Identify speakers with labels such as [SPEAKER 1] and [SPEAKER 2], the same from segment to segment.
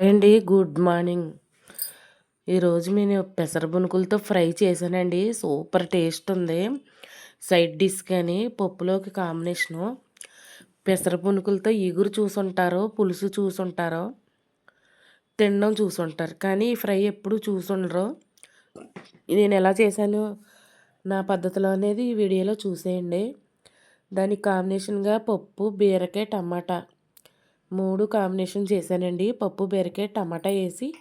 [SPEAKER 1] అండి good morning ఈరోజు నేను పెసర పునుకులతో ఫ్రై చేశానండి. సూపర్ టేస్ట్ ఉంది. సైడ్ డిష్ కానీ పప్పులోకి కాంబినేషను. పెసర పునుకులతో ఇగురు చూసుంటారో పులుసు చూసుంటారు తినడం చూసుంటారు. కానీ ఈ ఫ్రై ఎప్పుడు చూసుండరు. నేను ఎలా చేశాను? నా పద్ధతిలో అనేది ఈ వీడియోలో చూసేయండి. దానికి కాంబినేషన్గా పప్పు బీరకాయ టమాటా మూడు కాంబినేషన్ చేశానండి. పప్పు బీరకాయ టమాటా వేసి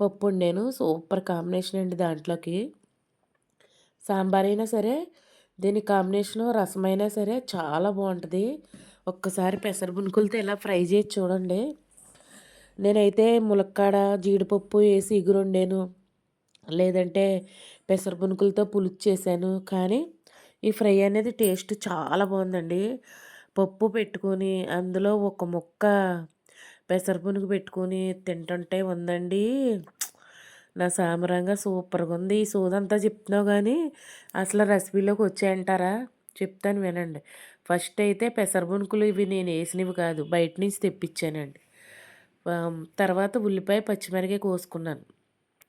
[SPEAKER 1] పప్పు వండాను. సూపర్ కాంబినేషన్ అండి దాంట్లోకి. సాంబార్ అయినా సరే దీని కాంబినేషను రసమైనా సరే చాలా బాగుంటుంది. ఒక్కసారి పెసర పునుకులతో ఇలా ఫ్రై చేసి చూడండి. నేనైతే ములక్కాడ జీడిపప్పు వేసి ఇగురు వండాను. లేదంటే పెసర పునుకులతో పులుసు చేశాను. కానీ ఈ ఫ్రై అనేది టేస్ట్ చాలా బాగుందండి. పప్పు పెట్టుకొని అందులో ఒక ముక్క పెసరపునుగు పెట్టుకొని తింటుంటే ఉందండి. నా సామరంగా సూపర్గా ఉంది. ఈ సోదంతా చెప్తున్నావు కానీ అసలు రెసిపీలోకి వచ్చాయంటారా? చెప్తాను వినండి. ఫస్ట్ అయితే పెసరపునుకులు ఇవి నేను వేసినవి కాదు బయట నుంచి తెప్పించానండి. తర్వాత ఉల్లిపాయ పచ్చిమిరకాయ కోసుకున్నాను.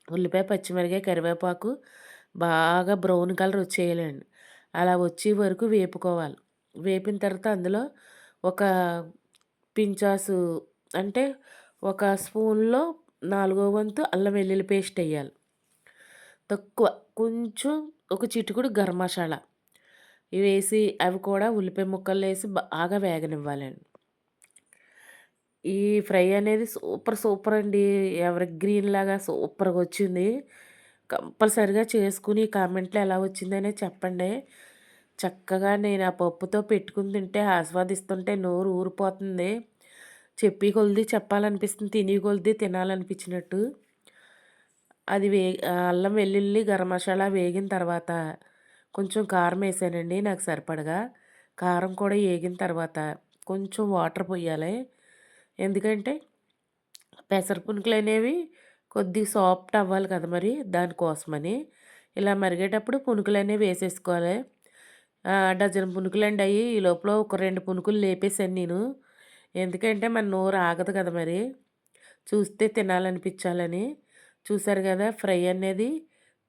[SPEAKER 1] ఉల్లిపాయ పచ్చిమిరకాయ కరివేపాకు బాగా బ్రౌన్ కలర్ వచ్చేయాలండి. అలా వచ్చే వరకు వేపుకోవాలి. వేపిన తర్వాత అందులో ఒక పించాసు అంటే ఒక స్పూన్లో నాలుగో వంతు అల్లం వెల్లుల్లి పేస్ట్ వేయాలి. తక్కువ కొంచెం ఒక చిటుకుడు గరం మసాలా. ఇవి వేసి అవి కూడా ఉల్లిపాయ ముక్కలు వేసి బాగా వేగనివ్వాలండి ఈ ఫ్రై అనేది సూపర్ సూపర్ అండి. ఎవరి గ్రీన్ లాగా సూపర్గా వచ్చింది. కంపల్సరిగా చేసుకుని కామెంట్లో ఎలా వచ్చిందనే చెప్పండి. చక్కగా నేను ఆ పప్పుతో పెట్టుకుని తింటే ఆస్వాదిస్తుంటే నోరు ఊరిపోతుంది. చెప్పి కొలిది చెప్పాలనిపిస్తుంది తిని కొలిది తినాలనిపించినట్టు. అది వే అల్లం వెల్లుల్లి గరం మసాలా వేగిన తర్వాత కొంచెం కారం వేసానండి నాకు సరిపడగా. కారం కూడా వేగిన తర్వాత కొంచెం వాటర్ పోయాలి. ఎందుకంటే పెసర పునుకులు అనేవి కొద్దిగా సాఫ్ట్ అవ్వాలి కదా మరి దానికోసమని. ఇలా మరిగేటప్పుడు పునుకులు అనేవి వేసేసుకోవాలి. డజన్ పునుకులండి అవి ఈ లోపల ఒక రెండు పునుకులు లేపేశాను నేను. ఎందుకంటే మన నోరు ఆగదు కదా మరి. చూస్తే తినాలనిపించాలని. చూసారు కదా ఫ్రై అనేది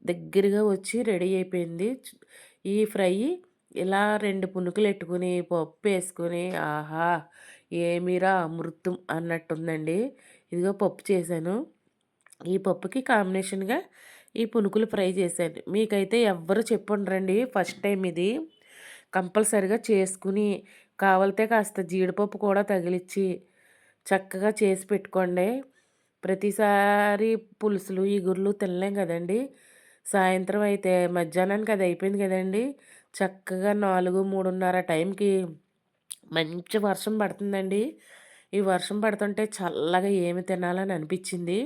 [SPEAKER 1] దగ్గరగా వచ్చి రెడీ అయిపోయింది. ఈ ఫ్రై ఇలా రెండు పునుకులు పెట్టుకుని పప్పు వేసుకుని ఆహా ఏమీరా అమృతం అన్నట్టుందండి. ఇదిగో పప్పు చేశాను. ఈ పప్పుకి కాంబినేషన్గా ఈ పునుకులు ఫ్రై చేశాను. మీకైతే ఎవ్వరు చెప్పుండ్రండి ఫస్ట్ టైం ఇది. కంపల్సరిగా చేసుకుని కావలితే కాస్త జీడిపప్పు కూడా తగిలిచ్చి చక్కగా చేసి పెట్టుకోండి. ప్రతిసారి పులుసులు ఈగుర్లు తినలేం కదండి. సాయంత్రం అయితే మధ్యాహ్నానికి అది అయిపోయింది కదండి. చక్కగా నాలుగు మూడున్నర టైంకి మంచి వర్షం పడుతుందండి. ఈ వర్షం పడుతుంటే చల్లగా ఏమి తినాలని అనిపించింది.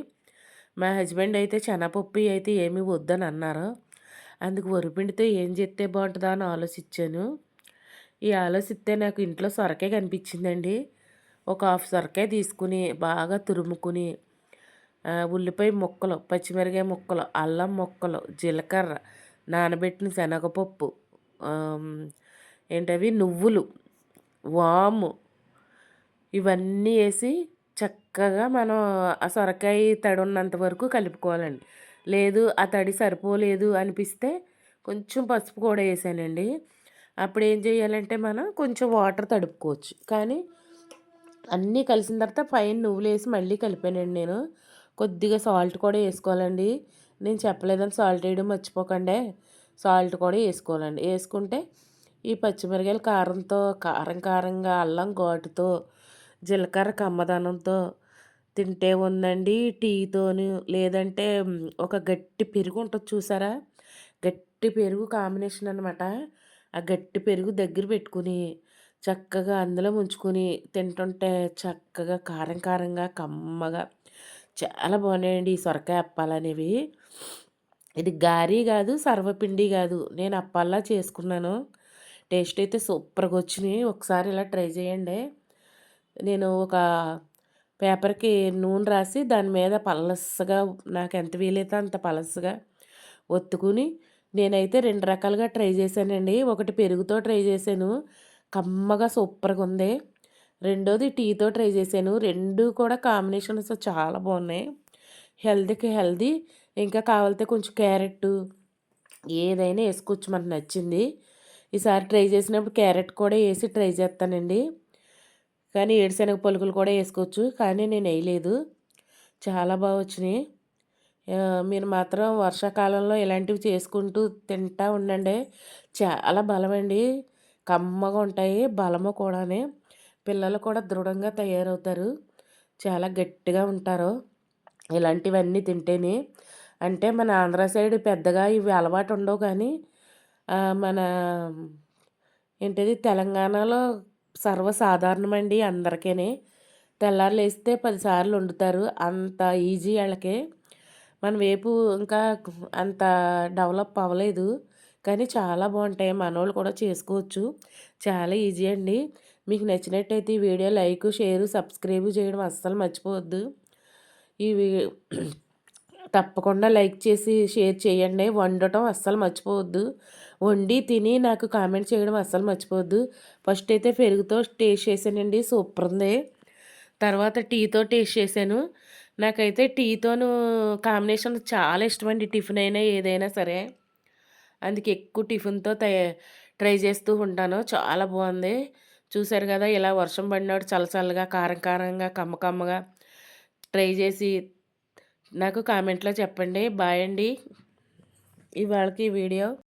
[SPEAKER 1] మా హస్బెండ్ అయితే శనగపప్పు అయితే ఏమి వద్దని అన్నారు. అందుకు వరిపిండితో ఏం చేస్తే బాగుంటుందా అని ఆలోచించాను ఈ ఆలోచిస్తే నాకు ఇంట్లో సొరకాయ కనిపించిందండి. ఒక హాఫ్ సొరకాయ తీసుకుని బాగా తురుముకుని ఉల్లిపాయ ముక్కలు పచ్చిమిరకాయ ముక్కలు అల్లం ముక్కలు జీలకర్ర నానబెట్టిన శనగపప్పు ఏంటవి? నువ్వులు వాము ఇవన్నీ వేసి చక్కగా మనం ఆ సొరకాయ తడున్నంత ఉన్నంత వరకు కలుపుకోవాలండి. లేదు ఆ తడి సరిపోలేదు అనిపిస్తే కొంచెం పసుపు కూడా వేసానండి. అప్పుడు ఏం చేయాలంటే మనం కొంచెం వాటర్ తడుపుకోవచ్చు. కానీ అన్నీ కలిసిన తర్వాత పైన నువ్వులు వేసి మళ్ళీ కలిపానండి నేను. కొద్దిగా సాల్ట్ కూడా వేసుకోవాలండి. నేను చెప్పలేదని సాల్ట్ వేయడం మర్చిపోకండి. సాల్ట్ కూడా వేసుకోవాలండి. వేసుకుంటే ఈ పచ్చిమిరకాయలు కారంతో కారం కారంగా అల్లం ఘాటుతో జీలకర్ర కమ్మదనంతో తింటే ఉందండి టీతోని లేదంటే ఒక గట్టి పెరుగు ఉంటుంది చూసారా? గట్టి పెరుగు కాంబినేషన్ అనమాట ఆ గట్టి పెరుగు దగ్గర పెట్టుకుని చక్కగా అందులో ముంచుకొని తింటుంటే చక్కగా కారం కారంగా కమ్మగా చాలా బాగున్నాయండి ఈ సొరకాయ అప్పాలనేవి. ఇది గారి కాదు సర్వపిండి కాదు. నేను అప్పాల్లా చేసుకున్నాను. టేస్ట్ అయితే సూపర్గా వచ్చినాయి. ఒకసారి ఇలా ట్రై చేయండి. నేను ఒక పేపర్కి నూనె రాసి దాని మీద పలసగా నాకు ఎంత వీలైతే అంత పలసగా ఒత్తుకుని నేనైతే రెండు రకాలుగా ట్రై చేశానండి. ఒకటి పెరుగుతో ట్రై చేశాను కమ్మగా సూపర్గా ఉంది. రెండోది టీతో ట్రై చేశాను రెండు కూడా కాంబినేషన్స్ చాలా బాగున్నాయి. హెల్దీకి హెల్దీ ఇంకా కావాలితే కొంచెం క్యారెట్ ఏదైనా వేసుకోవచ్చు మనకు నచ్చింది. ఈసారి ట్రై చేసినప్పుడు క్యారెట్ కూడా వేసి ట్రై చేస్తానండి. కానీ ఏడుశనగ పలుకులు కూడా వేసుకోవచ్చు. కానీ నేను వేయలేదు. చాలా బాగా వచ్చినాయి. మీరు మాత్రం వర్షాకాలంలో ఇలాంటివి చేసుకుంటూ తింటూ ఉండండి. చాలా బలమండి. కమ్మగా ఉంటాయి. బలము కూడానే. పిల్లలు కూడా దృఢంగా తయారవుతారు. చాలా గట్టిగా ఉంటారు. ఇలాంటివన్నీ తింటేనే. అంటే మన ఆంధ్ర సైడ్ పెద్దగా ఇవి అలవాటు ఉండవు కానీ మన ఏంటిది తెలంగాణలో సర్వసాధారణమండి అందరికీ తెల్లారులేస్తే పదిసార్లు వండుతారు. అంత ఈజీ వాళ్ళకే మన వేపు ఇంకా అంత డెవలప్ అవ్వలేదు. కానీ చాలా బాగుంటాయి. మనోళ్ళు కూడా చేసుకోవచ్చు. చాలా ఈజీ అండి. మీకు నచ్చినట్టయితే ఈ వీడియో లైక్ షేర్ సబ్స్క్రైబ్ చేయడం అస్సలు మర్చిపోవద్దు. ఈ తప్పకుండా లైక్ చేసి షేర్ చేయండి. వండటం అస్సలు మర్చిపోవద్దు. వండి తిని నాకు కామెంట్ చేయడం అస్సలు మర్చిపోవద్దు. ఫస్ట్ అయితే పెరుగుతో టేస్ట్ చేశానండి. సూపర్ ఉంది తర్వాత టీతో టేస్ట్ చేశాను. నాకైతే టీతోను కాంబినేషన్ చాలా ఇష్టమండి. టిఫిన్ అయినా ఏదైనా సరే. అందుకే ఎక్కువ టిఫిన్తో ట్రై చేస్తూ ఉంటాను. చాలా బాగుంది. చూశారు కదా ఇలా వర్షం పడినాడు చల్లచల్లగా కారం కారంగా కమ్మ కమ్మగా ట్రై చేసి నాకు కామెంట్లో చెప్పండి. బాయ్ అండి. ఇవాళకి వీడియో